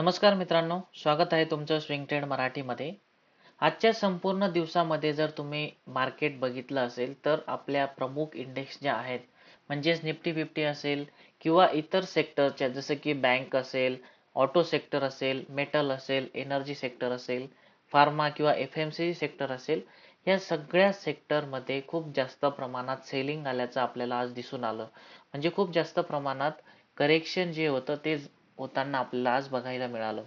नमस्कार मित्रांनो स्वागत आहे तुमचं स्विंग ट्रेड मराठीमध्ये. आजच्या संपूर्ण दिवसामध्ये जर तुम्ही मार्केट बघितलं असेल तर आपल्या प्रमुख इंडेक्स ज्या आहेत म्हणजेच निफ्टी फिफ्टी असेल किंवा इतर सेक्टरच्या जसं की बँक असेल ऑटो सेक्टर असेल मेटल असेल एनर्जी सेक्टर असेल फार्मा किंवा एफ एम सी सेक्टर असेल या सगळ्या सेक्टरमध्ये खूप जास्त प्रमाणात सेलिंग आल्याचं आपल्याला आज दिसून आलं. म्हणजे खूप जास्त प्रमाणात करेक्शन जे होतं ते होताना आपल्याला आज बघायला मिळालं.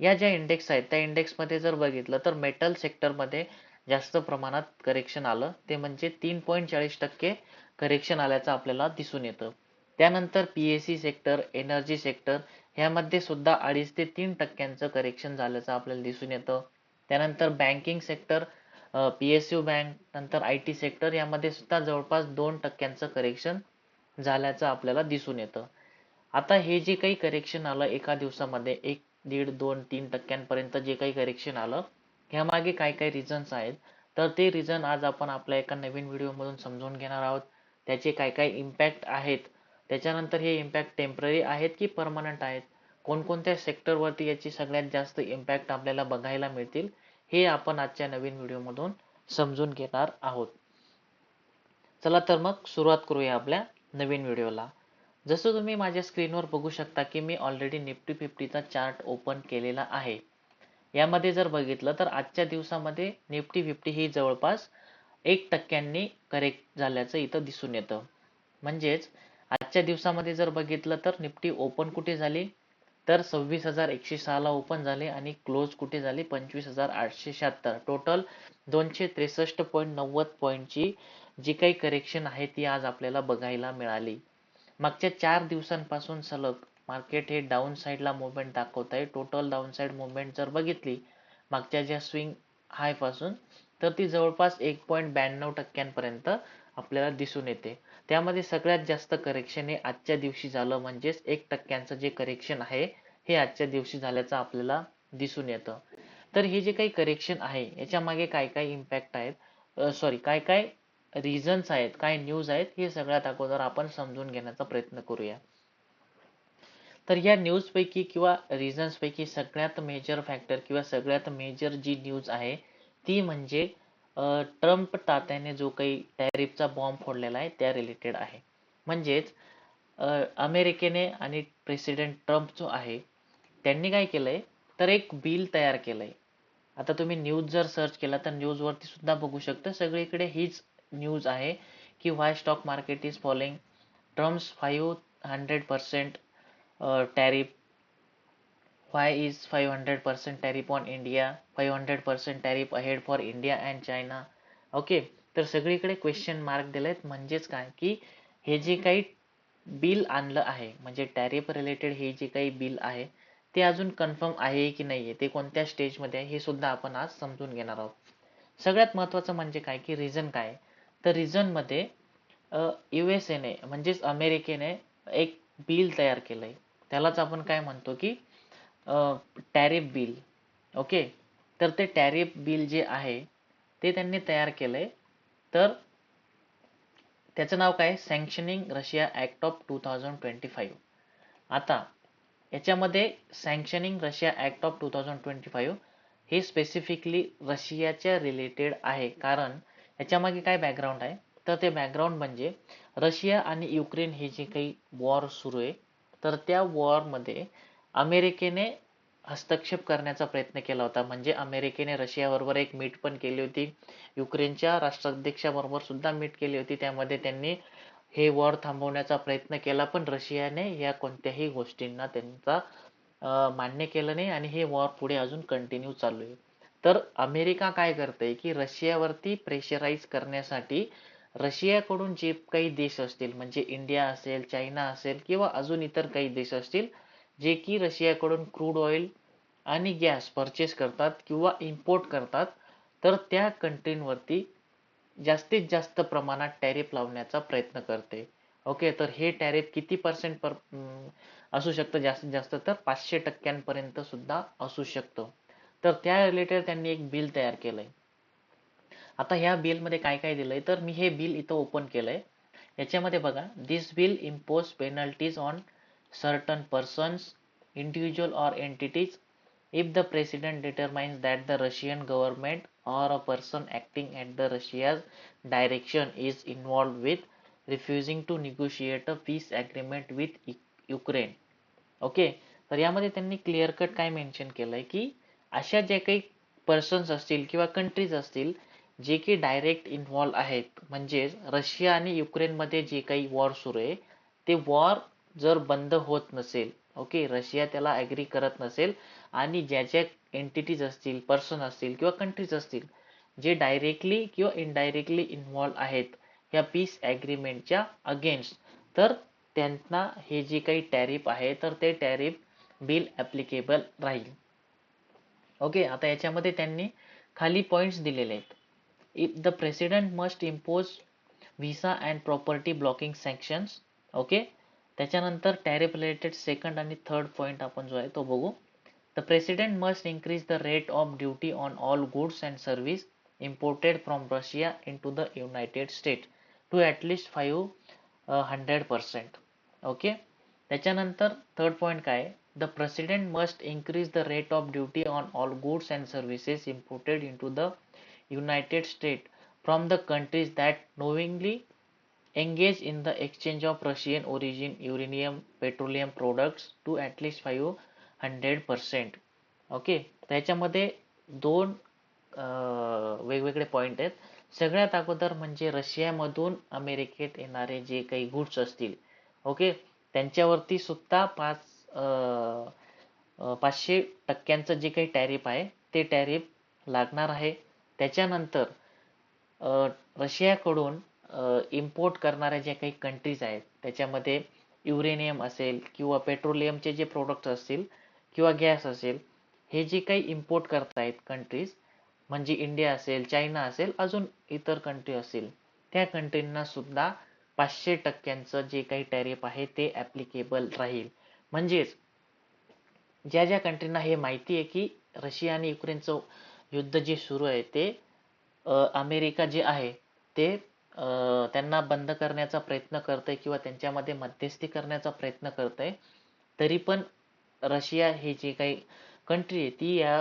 या ज्या इंडेक्स आहेत त्या इंडेक्समध्ये जर बघितलं तर मेटल सेक्टरमध्ये जास्त प्रमाणात करेक्शन आलं. ते म्हणजे तीन पॉईंट चाळीस टक्के करेक्शन आल्याचं आपल्याला दिसून येतं. त्यानंतर P S C sector energy sector ह्यामध्ये सुद्धा अडीच ते तीन टक्क्यांचं करेक्शन झाल्याचं आपल्याला दिसून येतं. त्यानंतर banking sector P S U bank नंतर आय टी सेक्टर यामध्ये सुद्धा जवळपास दोन टक्क्यांचं करेक्शन झाल्याचं आपल्याला दिसून येतं. आता हे जे काही करेक्शन आलं एका दिवसामध्ये एक दीड दोन तीन टक्क्यांपर्यंत जे काही करेक्शन आलं ह्यामागे काय काय रिझन्स आहेत तर ते रिझन आज आपण आपल्या एका नवीन व्हिडिओमधून समजून घेणार आहोत. त्याचे काय काय इम्पॅक्ट आहेत त्याच्यानंतर हे इम्पॅक्ट टेंपररी आहेत की परमनंट आहेत कोणकोणत्या सेक्टरवरती याची सगळ्यात जास्त इम्पॅक्ट आपल्याला बघायला मिळतील हे आपण आजच्या नवीन व्हिडिओमधून समजून घेणार आहोत. चला तर मग सुरुवात करूया आपल्या नवीन व्हिडिओला जसं तुम्ही माझ्या स्क्रीनवर बघू शकता की मी ऑलरेडी निफ्टी फिफ्टीचा चार्ट ओपन केलेला आहे. यामध्ये जर बघितलं तर आजच्या दिवसामध्ये निफ्टी फिफ्टी ही जवळपास एक टक्क्यांनी करेक्ट झाल्याचं इथं दिसून येतं. म्हणजेच आजच्या दिवसामध्ये जर बघितलं तर निफ्टी ओपन कुठे झाली? तर सव्वीस हजार एकशे सहाला ओपन झाले आणि क्लोज कुठे झाली? पंचवीस हजार आठशे शहात्तर. टोटल दोनशे त्रेसष्ट पॉईंट नव्वद पॉईंटची जी काही करेक्शन आहे ती आज आपल्याला बघायला मिळाली. मागच्या चार दिवसांपासून सलग मार्केट हे डाऊन साईडला मुवमेंट दाखवत आहे टोटल डाऊन साईड मुवमेंट जर बघितली मागच्या ज्या स्विंग हायपासून तर ती जवळपास एक पॉईंट ब्याण्णव टक्क्यांपर्यंत आपल्याला दिसून येते. त्यामध्ये सगळ्यात जास्त करेक्शन हे आजच्या दिवशी झालं. म्हणजेच एक टक्क्यांचं जे करेक्शन आहे हे आजच्या दिवशी झाल्याचं आपल्याला दिसून येतं. तर हे जे काही करेक्शन आहे याच्या मागे काय काय इम्पॅक्ट आहेत? सॉरी काय काय रिझन्स आहेत काय न्यूज आहेत हे सगळ्यात अगोदर आपण समजून घेण्याचा प्रयत्न करूया. तर या न्यूज पैकी किंवा रिझन्स पैकी सगळ्यात मेजर फॅक्टर किंवा सगळ्यात मेजर जी न्यूज आहे ती म्हणजे ट्रम्प तात्याने जो काही टॅरिफचा बॉम्ब फोडलेला आहे त्या रिलेटेड आहे. म्हणजेच अमेरिकेने आणि प्रेसिडेंट ट्रम्प जो आहे त्यांनी काय केलंय तर एक बिल तयार केलंय. आता तुम्ही न्यूज जर सर्च केला तर न्यूजवरती सुद्धा बघू शकता सगळीकडे हीच न्यूज आहे की why stock market is following Trump's five hundred percent tariff why is five hundred percent tariff on India five hundred percent tariff ahead for India and China okay तर सगळीकडे क्वेश्चन मार्क दिलेत. म्हणजेच काय? की हे जे काही बिल आणलं आहे म्हणजे टॅरिफ रिलेटेड हे जे काही बिल आहे ते अजून कन्फर्म आहे की नाही आहे ते कोणत्या स्टेजमध्ये आहे? हे सुद्धा आपण आज समजून घेणार आहोत. सगळ्यात महत्त्वाचं म्हणजे काय? की रिझन काय? तर रिझनमध्ये यू एस एने म्हणजेच अमेरिकेने एक बिल तयार केलंय. त्यालाच आपण काय म्हणतो की टॅरिफ बिल ओके तर ते टॅरिफ बिल जे आहे ते त्यांनी तयार केलंय. तर त्याचं नाव काय? Sanctioning Russia act of two thousand twenty five आता याच्यामध्ये sanctioning Russia act of two thousand twenty five हे स्पेसिफिकली रशियाच्या रिलेटेड आहे. कारण याच्यामागे काय बॅकग्राऊंड आहे? तर ते बॅकग्राऊंड म्हणजे रशिया आणि युक्रेन हे जे काही वॉर सुरू आहे तर त्या वॉरमध्ये अमेरिकेने हस्तक्षेप करण्याचा प्रयत्न केला होता. म्हणजे अमेरिकेने रशियाबरोबर एक मीट पण केली होती. युक्रेनच्या राष्ट्राध्यक्षाबरोबर सुद्धा मीट केली होती. त्यामध्ये त्यांनी हे वॉर थांबवण्याचा प्रयत्न केला पण रशियाने या कोणत्याही गोष्टींना त्यांचा मान्य केलं नाही आणि हे वॉर पुढे अजून कंटिन्यू चालू आहे. तर अमेरिका काय करते की रशियावरती प्रेशराईज करण्यासाठी रशियाकडून जे काही देश असतील म्हणजे इंडिया असेल चायना असेल किंवा अजून इतर काही देश असतील जे की रशियाकडून क्रूड ऑइल आणि गॅस परचेस करतात किंवा इम्पोर्ट करतात तर त्या कंट्रींवरती जास्तीत जास्त प्रमाणात टॅरिफ लावण्याचा प्रयत्न करते ओके तर हे टॅरिफ किती पर्सेंट पर असू शकतं जास्तीत जास्त तर पाचशे टक्क्यांपर्यंत सुद्धा असू शकतं. तर त्या रिलेटेड त्यांनी एक बिल तयार केलंय. आता ह्या बिलमध्ये काय काय दिलंय? तर मी हे बिल इथं ओपन केलंय. याच्यामध्ये बघा this bill impose penalties on certain persons individual or entities if the president determines that the Russian government or a person acting at the Russia's direction is involve with refusing to negotiate a peace agreement with Ukraine okay तर यामध्ये त्यांनी clear cut काय mention केलंय की अशा ज्या काही persons असतील किंवा कंट्रीज असतील जे की डायरेक्ट इन्व्हॉल्व आहेत म्हणजेच रशिया आणि युक्रेनमध्ये जे काही वॉर सुरू आहे ते वॉर जर बंद होत नसेल ओके रशिया त्याला ॲग्री करत नसेल आणि ज्या ज्या एंटिटीज असतील पर्सन असतील किंवा कंट्रीज असतील जे डायरेक्टली किंवा इनडायरेक्टली इन्व्हॉल्व आहेत या पीस ॲग्रीमेंटच्या अगेन्स्ट तर त्यांना हे जे काही टॅरिफ आहे तर ते टॅरिफ बिल ॲप्लिकेबल राहील. ओके आता याच्यामध्ये त्यांनी खाली पॉईंट्स दिलेले आहेत. If the president must impose visa and property blocking sanctions okay त्याच्यानंतर टॅरिफ रिलेटेड सेकंड आणि थर्ड पॉईंट आपण जो आहे तो बघू. The president must increase the rate of duty on all goods and service imported from Russia into the United State to least five hundred percent okay त्याच्यानंतर third point काय The president must increase the rate of duty on all goods and services imported into the United States from the countries that knowingly engage in the exchange of Russian origin uranium petroleum products to at least 500 percent okay त्याच्यामध्ये दोन वेगवेगळे point आहेत. सगळ्यात अगोदर म्हणजे रशियामधून अमेरिकेत येणारे जे काही गुड्स असतील. ओके त्यांच्यावरती सुद्धा पाच पाचशे टक्क्यांचं जे काही टॅरिफ आहे ते टॅरिफ लागणार आहे. त्याच्यानंतर रशियाकडून इम्पोर्ट करणाऱ्या ज्या काही कंट्रीज आहेत त्याच्यामध्ये युरेनियम असेल किंवा पेट्रोलियमचे जे प्रोडक्ट असतील किंवा गॅस असेल हे जे काही इम्पोर्ट करतायत कंट्रीज म्हणजे इंडिया असेल चायना असेल अजून इतर कंट्री असतील त्या कंट्रींना सुद्धा पाचशे टक्क्यांचं जे काही टॅरिफ आहे ते ॲप्लिकेबल राहील. म्हणजेच ज्या ज्या कंट्रींना हे माहिती आहे की रशिया आणि युक्रेनचं युद्ध जे सुरू आहे ते अमेरिका जे आहे ते त्यांना बंद करण्याचा प्रयत्न करतंय किंवा त्यांच्यामध्ये मध्यस्थी करण्याचा प्रयत्न करतंय तरी पण रशिया हे जे काही कंट्री आहे ती या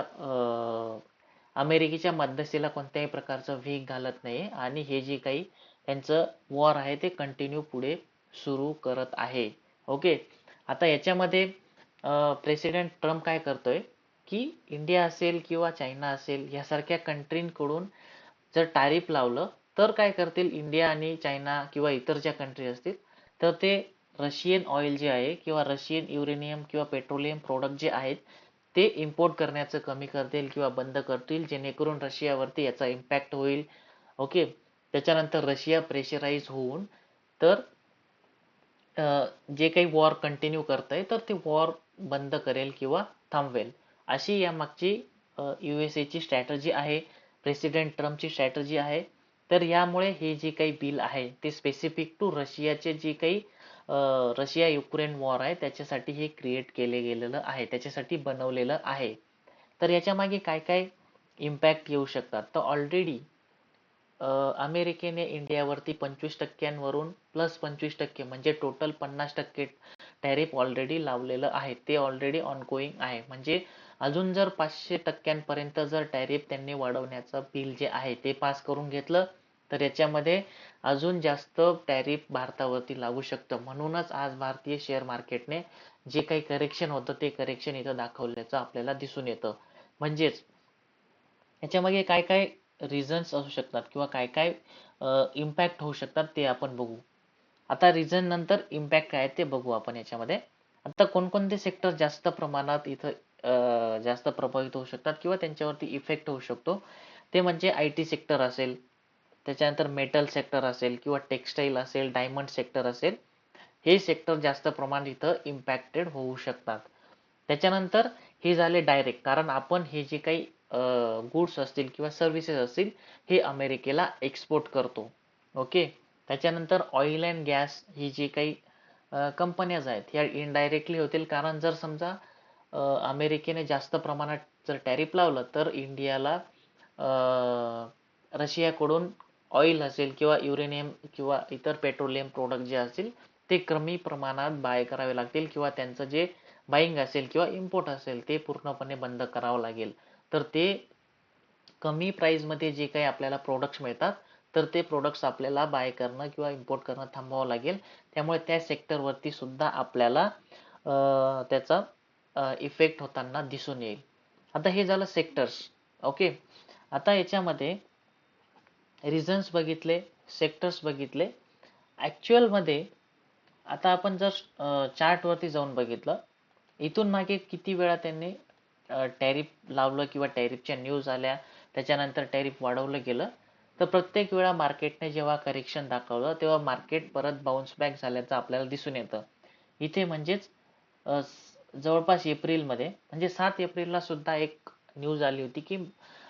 अमेरिकेच्या मध्यस्थीला कोणत्याही प्रकारचं वेग घालत नाही आणि हे जे काही त्यांचं वॉर आहे ते कंटिन्यू पुढे सुरू करत आहे. ओके आता याच्यामध्ये प्रेसिडेंट ट्रम्प काय करतोय की इंडिया असेल किंवा चायना असेल यासारख्या कंट्रींकडून जर टॅरिफ लावलं तर काय करतील इंडिया आणि चायना किंवा इतर ज्या कंट्री असतील तर ते रशियन ऑइल जे आहे किंवा रशियन युरेनियम किंवा पेट्रोलियम प्रोडक्ट जे आहेत ते इम्पोर्ट करण्याचं कमी करतील किंवा बंद करतील जेणेकरून रशियावरती याचा इम्पॅक्ट होईल. ओके? त्याच्यानंतर रशिया प्रेशराईज होऊन तर जे काही वॉर कंटिन्यू करतंय तर ते वॉर बंद करेल किंवा थांबवेल. अशी यामागची यू एस एची स्ट्रॅटजी आहे प्रेसिडेंट ट्रम्पची स्ट्रॅटजी आहे. तर यामुळे हे जे काही बिल आहे ते स्पेसिफिक टू रशियाचे जे काही रशिया युक्रेन वॉर आहे त्याच्यासाठी हे क्रिएट केले गेलेलं आहे त्याच्यासाठी बनवलेलं आहे. तर याच्या मागे काय काय इम्पॅक्ट येऊ शकतात? तर ऑलरेडी अमेरिकेने इंडियावरती पंचवीस टक्क्यांवरून प्लस पंचवीस टक्के म्हणजे टोटल पन्नास टक्के टॅरिफ ऑलरेडी लावलेलं आहे. ते ऑलरेडी ऑनगोईंग आहे. म्हणजे अजून जर पाचशे टक्क्यांपर्यंत जर टॅरिफ त्यांनी वाढवण्याचं बिल जे आहे ते पास करून घेतलं तर याच्यामध्ये अजून जास्त टॅरिफ भारतावरती लागू शकतं. म्हणूनच आज भारतीय शेअर मार्केटने जे काही करेक्शन होतं ते करेक्शन इथं दाखवल्याचं आपल्याला दिसून येतं. म्हणजेच याच्यामध्ये काय काय रिझन्स असू शकतात किंवा काय काय इम्पॅक्ट होऊ शकतात ते आपण बघू. आता रिझन नंतर इम्पॅक्ट काय ते बघू आपण याच्यामध्ये. आता कोणकोणते सेक्टर जास्त प्रमाणात इथं जास्त प्रभावित होऊ शकतात किंवा त्यांच्यावरती इफेक्ट होऊ शकतो. ते म्हणजे आय टी सेक्टर असेल त्याच्यानंतर मेटल सेक्टर असेल किंवा टेक्स्टाईल असेल डायमंड सेक्टर असेल हे सेक्टर जास्त प्रमाणात इथं इम्पॅक्टेड होऊ शकतात. त्याच्यानंतर हे झाले डायरेक्ट कारण आपण हे जे काही गुड्स असतील किंवा सर्व्हिसेस असतील हे अमेरिकेला एक्सपोर्ट करतो. ओके त्याच्यानंतर ऑइल अँड गॅस ही जी काही कंपन्याज आहेत ह्या इनडायरेक्टली होतील. कारण जर समजा अमेरिकेने जास्त प्रमाणात जर टॅरिफ लावलं तर इंडियाला रशियाकडून ऑइल असेल किंवा युरेनियम किंवा इतर पेट्रोलियम प्रोडक्ट जे असतील ते कमी प्रमाणात बाय करावे लागतील किंवा त्यांचं जे बाईंग असेल किंवा इम्पोर्ट असेल ते पूर्णपणे बंद करावं लागेल. तर ते कमी प्राईजमध्ये जे काही आपल्याला प्रोडक्ट्स मिळतात तर ते प्रोडक्ट्स आपल्याला बाय करणं किंवा इम्पोर्ट करणं थांबवावं लागेल. त्यामुळे त्या सेक्टरवरती सुद्धा आपल्याला त्याचा इफेक्ट होताना दिसून येईल. आता हे झालं सेक्टर्स ओके आता याच्यामध्ये रिझन्स बघितले सेक्टर्स बघितले. ॲक्च्युअलमध्ये आता आपण जर चार्टवरती जाऊन बघितलं इथून मागे किती वेळा त्यांनी टॅरिफ लावलं किंवा टॅरिफच्या न्यूज आल्या त्याच्यानंतर टॅरिफ वाढवलं गेलं. तर प्रत्येक वेळा मार्केटने जेव्हा करेक्शन दाखवलं तेव्हा मार्केट परत बाउन्स बॅक झाल्याचं आपल्याला दिसून येतं. इथे म्हणजेच जवळपास एप्रिलमध्ये म्हणजे सात एप्रिलला सुद्धा एक न्यूज आली होती की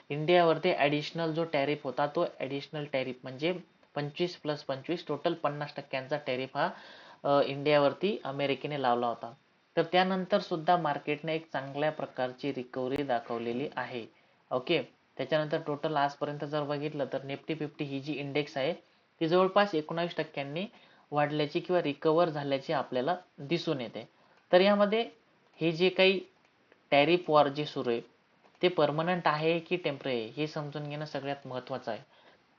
इंडियावरती ॲडिशनल जो टॅरिफ होता तो ॲडिशनल टॅरिफ म्हणजे पंचवीस प्लस पंचवीस टोटल पन्नास टक्क्यांचा टॅरिफ हा इंडियावरती अमेरिकेने लावला होता. तर त्यानंतर सुद्धा मार्केटने एक चांगल्या प्रकारची रिकव्हरी दाखवलेली आहे. ओके त्याच्यानंतर टोटल आजपर्यंत जर बघितलं तर निफ्टी फिफ्टी ही जी इंडेक्स आहे ती जवळपास एकोणावीस टक्क्यांनी वाढल्याची किंवा रिकवर झाल्याची आपल्याला दिसून येते. तर यामध्ये हे जे काही टॅरिफ वॉर जे सुरू आहे ते परमनंट आहे की टेंपररी आहे हे समजून घेणं सगळ्यात महत्त्वाचं आहे.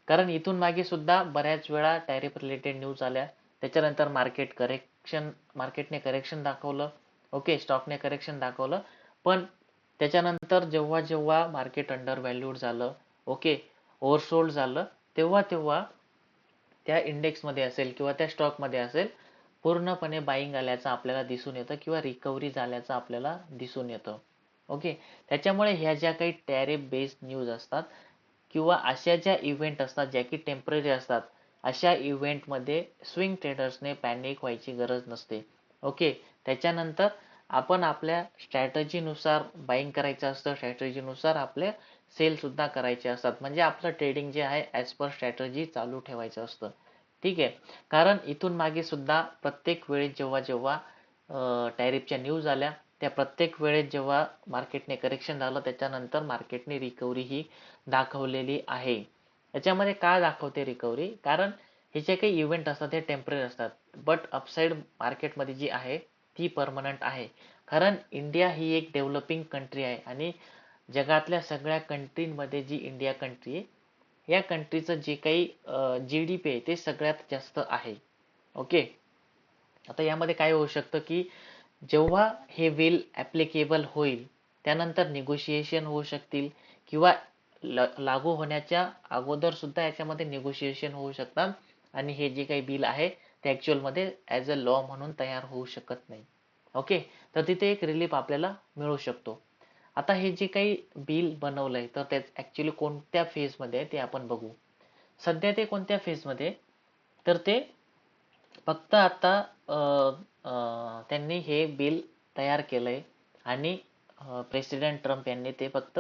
कारण इथून मागे सुद्धा बऱ्याच वेळा टॅरिफ रिलेटेड न्यूज आल्या. त्याच्यानंतर मार्केट करेक्शन मार्केटने करेक्शन दाखवलं. ओके स्टॉकने करेक्शन दाखवलं. पण त्याच्यानंतर जेव्हा जेव्हा मार्केट अंडर व्हॅल्यूड झालं ओके ओव्हरसोल्ड झालं तेव्हा तेव्हा त्या इंडेक्समध्ये असेल किंवा त्या स्टॉकमध्ये असेल पूर्णपणे बाईंग आल्याचं आपल्याला दिसून येतं किंवा रिकव्हरी झाल्याचं आपल्याला दिसून येतं. ओके त्याच्यामुळे ह्या ज्या काही टॅरिफ बेस्ड न्यूज असतात किंवा अशा ज्या इव्हेंट असतात ज्या की टेंपररी असतात अशा इव्हेंटमध्ये स्विंग ट्रेडर्सने पॅनिक व्हायची गरज नसते. ओके त्याच्यानंतर आपण आपल्या स्ट्रॅटजीनुसार बाईंग करायचं असतं स्ट्रॅटजीनुसार आपले सेलसुद्धा करायचे असतात. म्हणजे आपलं ट्रेडिंग जे आहे ॲज पर स्ट्रॅटजी चालू ठेवायचं असतं. ठीक आहे? कारण इथून मागे सुद्धा प्रत्येक वेळेस जेव्हा जेव्हा टॅरिफच्या न्यूज आल्या त्या प्रत्येक वेळेस जेव्हा मार्केटने करेक्शन झालं त्याच्यानंतर मार्केटने रिकव्हरी ही दाखवलेली आहे. याच्यामध्ये काय दाखवते रिकव्हरी कारण हे जे काही इव्हेंट असतात ते टेंपररी असतात. बट अपसाईड मार्केटमध्ये जी आहे ती परमनंट आहे. कारण इंडिया ही एक डेव्हलपिंग कंट्री आहे आणि जगातल्या सगळ्या कंट्रीमध्ये जी इंडिया कंट्री आहे या कंट्रीचं जे काही जी डी पी आहे ते सगळ्यात जास्त आहे. ओके आता यामध्ये काय होऊ शकतं की जेव्हा हे बिल ॲप्लिकेबल होईल त्यानंतर निगोशिएशन होऊ शकतील किंवा लागू होण्याच्या अगोदर सुद्धा याच्यामध्ये निगोशिएशन होऊ शकतात. आणि हे जे काही बिल आहे ते ॲक्च्युअलमध्ये ॲज अ लॉ म्हणून तयार होऊ शकत नाही. ओके तर तिथे एक रिलीफ आपल्याला मिळू शकतो. आता हे जे काही बिल बनवलं आहे तर ते ॲक्च्युली कोणत्या फेजमध्ये आहे ते आपण बघू. सध्या ते कोणत्या फेजमध्ये तर ते फक्त आता त्यांनी हे बिल तयार केलं आहे आणि प्रेसिडेंट ट्रम्प यांनी ते फक्त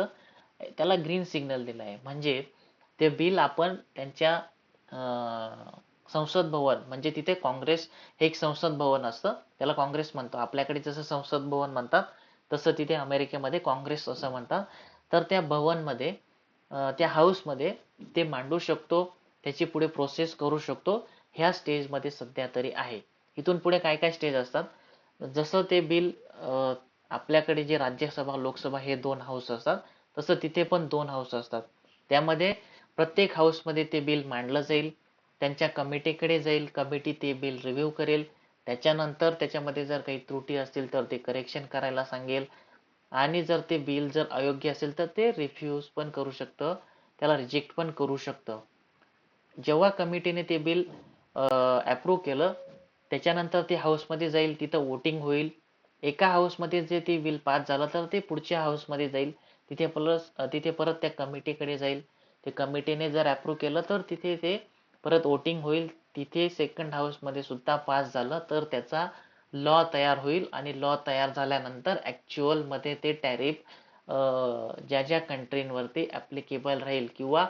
त्याला ग्रीन सिग्नल दिला आहे म्हणजे ते बिल आपण त्यांच्या संसद भवन म्हणजे तिथे काँग्रेस हे एक संसद भवन असतं. त्याला काँग्रेस म्हणतो आपल्याकडे जसं संसद भवन म्हणतात तसं तिथे अमेरिकेमध्ये काँग्रेस असं म्हणतात. तर त्या भवनमध्ये त्या हाऊसमध्ये ते मांडू शकतो त्याची पुढे प्रोसेस करू शकतो. ह्या स्टेजमध्ये सध्या तरी आहे. इथून पुढे काय काय स्टेज असतात? जसं ते बिल आपल्याकडे जे राज्यसभा लोकसभा हे दोन हाऊस असतात तसं तिथे पण दोन हाऊस असतात. त्यामध्ये प्रत्येक हाऊसमध्ये ते बिल मांडलं जाईल. त्यांच्या कमिटीकडे जाईल कमिटी ते बिल रिव्ह्यू करेल. त्याच्यानंतर त्याच्यामध्ये जर काही त्रुटी असतील तर ते करेक्शन करायला सांगेल. आणि जर ते बिल जर अयोग्य असेल तर ते रिफ्यूज पण करू शकतं. त्याला रिजेक्ट पण करू शकतं. जेव्हा कमिटीने ते बिल अप्रूव्ह केलं त्याच्यानंतर ते हाऊसमध्ये जाईल तिथं वोटिंग होईल. एका हाऊसमध्ये जे ते बिल पास झालं तर ते पुढच्या हाऊसमध्ये जाईल. तिथे प्लस तिथे परत त्या कमिटीकडे जाईल. ते कमिटीने जर अप्रूव्ह केलं तर तिथे ते परत वोटिंग होईल तिथे सेकंड हाऊसमध्ये सुद्धा पास झालं तर त्याचा लॉ तयार होईल आणि लॉ तयार झाल्यानंतर ॲक्च्युअलमध्ये ते टॅरिफ ज्या ज्या कंट्रींवरती ॲप्लिकेबल राहील किंवा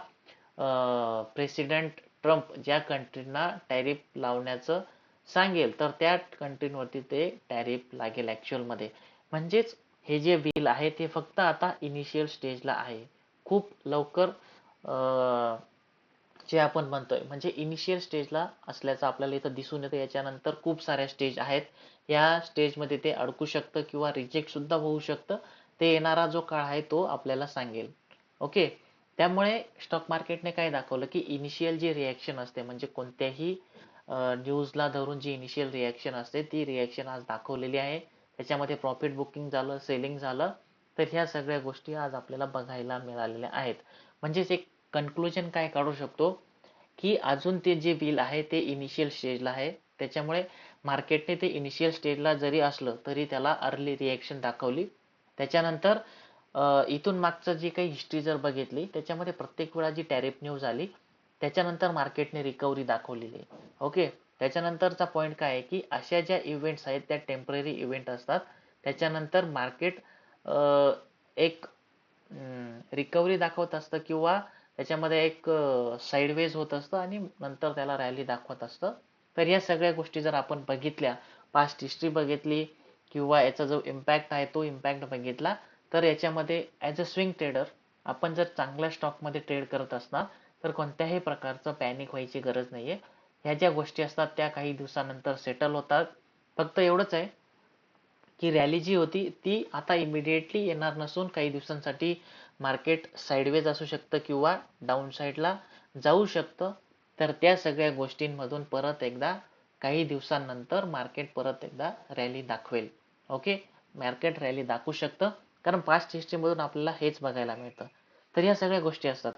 प्रेसिडेंट ट्रम्प ज्या कंट्रींना टॅरिफ लावण्याचं सांगेल तर त्या कंट्रींवरती ते टॅरिफ लागेल ॲक्च्युअलमध्ये म्हणजेच हे जे बिल आहे ते फक्त आता इनिशियल स्टेजला आहे. खूप लवकर जे आपण म्हणतोय म्हणजे इनिशियल स्टेजला असल्याचं आपल्याला इथं दिसून येतं. याच्यानंतर खूप साऱ्या स्टेज आहेत. या स्टेजमध्ये ते अडकू शकतं किंवा रिजेक्ट सुद्धा होऊ शकतं. ते येणारा जो काळ आहे तो आपल्याला सांगेल. ओके त्यामुळे स्टॉक मार्केटने काय दाखवलं की इनिशियल जी रिॲक्शन असते म्हणजे कोणत्याही न्यूजला धरून जी इनिशियल रिॲक्शन असते ती रिॲक्शन आज दाखवलेली आहे. त्याच्यामध्ये प्रॉफिट बुकिंग झालं सेलिंग झालं तर ह्या सगळ्या गोष्टी आज आपल्याला बघायला मिळालेल्या आहेत. म्हणजेच एक कन्क्लुजन काय काढू शकतो? की अजून ते जे बिल आहे ते इनिशियल स्टेजला आहे. त्याच्यामुळे मार्केटने ते इनिशियल स्टेजला जरी असलं तरी त्याला अर्ली रिॲक्शन दाखवली. त्याच्यानंतर इथून मागचं जी काही हिस्ट्री जर बघितली त्याच्यामध्ये प्रत्येक वेळा जी टॅरिफ न्यूज आली त्याच्यानंतर मार्केटने रिकव्हरी दाखवलेली. ओके त्याच्यानंतरचा पॉईंट काय आहे की अशा ज्या इव्हेंट्स आहेत त्या टेंपररी इव्हेंट असतात. त्याच्यानंतर मार्केट एक रिकव्हरी दाखवत असतं किंवा त्याच्यामध्ये एक साईडवेज होत असतं आणि नंतर त्याला रॅली दाखवत असतं. तर या सगळ्या गोष्टी जर आपण बघितल्या पास्ट हिस्ट्री बघितली किंवा याचा जो इम्पॅक्ट आहे तो इम्पॅक्ट बघितला तर याच्यामध्ये ॲज अ स्विंग ट्रेडर आपण जर चांगल्या स्टॉकमध्ये ट्रेड करत असणार तर कोणत्याही प्रकारचं पॅनिक व्हायची गरज नाही आहे ह्या ज्या गोष्टी असतात त्या काही दिवसानंतर सेटल होतात. फक्त एवढंच आहे की रॅली जी होती ती आता इमिडिएटली येणार नसून काही दिवसांसाठी मार्केट साईडवेज असू शकतं किंवा डाऊन साईडला जाऊ शकतं. तर त्या सगळ्या गोष्टींमधून परत एकदा काही दिवसांनंतर मार्केट परत एकदा रॅली दाखवेल. ओके मार्केट रॅली दाखवू शकतं. कारण पास्ट हिस्ट्रीमधून आपल्याला हेच बघायला मिळतं. तर या सगळ्या गोष्टी असतात.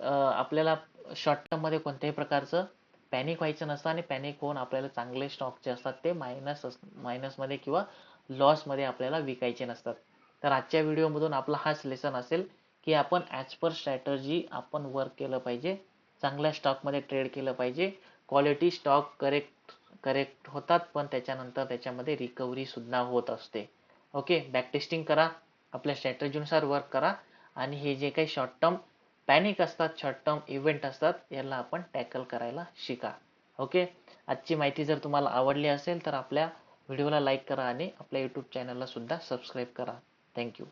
आपल्याला शॉर्ट टर्ममध्ये कोणत्याही प्रकारचं पॅनिक व्हायचं नसतं आणि पॅनिक होऊन आपल्याला चांगले स्टॉक जे असतात ते मायनस मायनसमध्ये किंवा लॉसमध्ये आपल्याला विकायचे नसतात. तर आजच्या व्हिडिओमधून आपला हाच लेसन असेल की आपण ॲज पर स्ट्रॅटर्जी आपण वर्क केलं पाहिजे. चांगल्या स्टॉकमध्ये ट्रेड केलं पाहिजे. क्वालिटी स्टॉक करेक्ट करेक्ट होतात पण त्याच्यानंतर त्याच्यामध्ये रिकव्हरी सुद्धा होत असते. ओके बॅक टेस्टिंग करा. आपल्या स्ट्रॅटर्जीनुसार वर्क करा. आणि हे जे काही शॉर्ट टर्म पॅनिक असतात शॉर्ट टर्म इव्हेंट असतात याला आपण टॅकल करायला शिका. ओके आजची माहिती जर तुम्हाला आवडली असेल तर आपल्या व्हिडिओला लाईक करा आणि आपल्या यूट्यूब चॅनलला सुद्धा सबस्क्राईब करा. थँक्यू